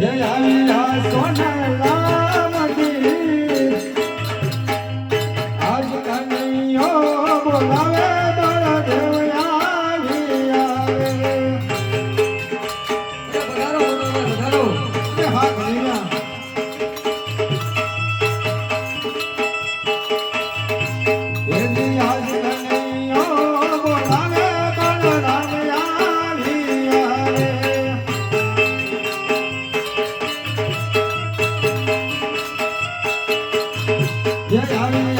Yeah, yeah, yeah, so nice. જય આવી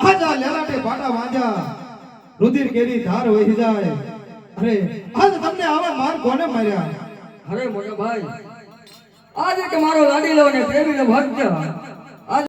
આજા લેલાટે પાટા વાંજા. રુધિર કેરી ધાર વહી જાય. અરે, આજ તમને આવા માર કોને માર્યા? અરે મોટા ભાઈ, આજે કે મારો લાડીલો ને પ્રેમીનો ભક્ત